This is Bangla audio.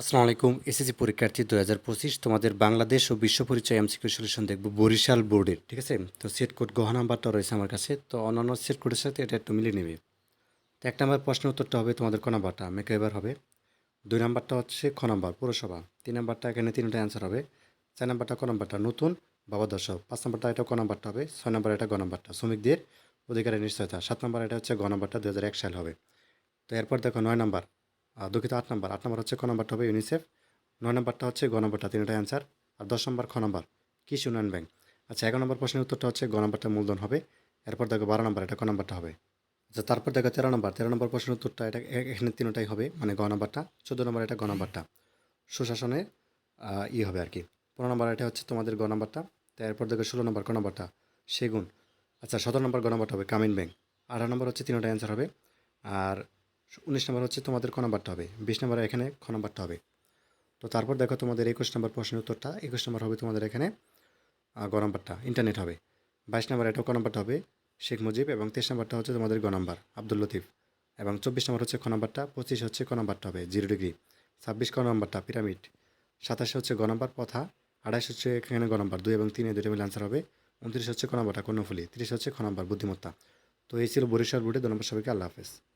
আসসালামু আলাইকুম, এসএসসি পরীক্ষার্থী দু হাজার পঁচিশ, তোমাদের বাংলাদেশ ও বিশ্ব পরিচয় এমসিকিউ সলিউশন দেখব বরিশাল বোর্ডের ঠিক আছে? তো সেট কোড গহ নাম্বারটা রয়েছে আমার কাছে, তো অন্যান্য সেট কোডের সাথে এটা একটু মিলিয়ে নেবে। তো এক নম্বর প্রশ্নের উত্তরটা হবে তোমাদের ক নাম্বারটা মেকে এবার হবে। দুই নাম্বারটা হচ্ছে খ নাম্বার, পৌরসভা, তিন নাম্বারটা এখানে তিনটা অ্যান্সার হবে। চার নাম্বারটা ক নাম্বারটা নতুন, বাবা দর্শক, পাঁচ নাম্বারটা এটা ক নাম্বারটা হবে, ছয় নাম্বার এটা গ নাম্বারটা, শ্রমিকদের অধিকারের নিশ্চয়তা, সাত নাম্বার এটা হচ্ছে গ নাম্বারটা দু হাজার এক সাল হবে। তো এরপর দেখো নয় নাম্বার দুঃখিত আট নাম্বার। আট নাম্বার হচ্ছে ক নাম্বারটা হবে ইউনিসেফ নয় নম্বরটা হচ্ছে গ নম্বরটা তিনটা অ্যান্সার আর দশ নম্বর খ নম্বর কৃষি উন্নয়ন ব্যাংক। আচ্ছা এগারো নম্বর প্রশ্নের উত্তরটা হচ্ছে গ নম্বরটা মূলধন হবে এরপর দেখো বারো নম্বর এটা ক নম্বরটা হবে। আচ্ছা তারপর দেখো তেরো নম্বর তেরো নম্বর প্রশ্নের উত্তরটা এটা এখানে তিনটাই হবে মানে গ নম্বরটা চোদ্দ নম্বর এটা গ নম্বরটা। সুশাসনে আহ, ই হবে আর কি। পনেরো নম্বর এটা হচ্ছে তোমাদের গ নম্বরটা তো এরপর দেখো ষোলো নম্বর ক নম্বরটা সেগুন। আচ্ছা সতেরো নম্বর গ নম্বরটা হবে কামিন ব্যাংক। আঠারো নম্বর হচ্ছে তিনটা অ্যান্সার হবে। আর উনিশ নম্বর হচ্ছে তোমাদের ক নম্বরটা হবে, বিশ নম্বর এখানে খ নম্বরটা হবে। তো তারপর দেখো তোমাদের একুশ নম্বর প্রশ্নের উত্তরটা, একুশ নম্বর হবে তোমাদের এখানে গ নম্বরটা, ইন্টারনেট হবে। বাইশ নম্বর এটাও ক নম্বরটা হবে, শেখ মুজিব, এবং তেইশ নম্বরটা হচ্ছে তোমাদের গ নম্বর, আব্দুল লতিফ। এবং চব্বিশ নম্বর হচ্ছে খ নম্বরটা, পঁচিশ হচ্ছে ক নম্বরটা হবে, জিরো ডিগ্রি। ছাব্বিশ ক নম্বরটা, পিরামিড। সাতাশে হচ্ছে গ নম্বর পথা আড়াইশ হচ্ছে এখানে গ নম্বর, দুই এবং তিনে দুটো মিলে আনসার হবে। উনত্রিশ হচ্ছে ক নম্বরটা, কর্ণফুলি। তিরিশ হচ্ছে খ নম্বর, বুদ্ধিমত্তা। তো এই ছিল বরিশাল বোর্ডে দু নম্বর সবাইকে, আল্লাহ হাফেজ।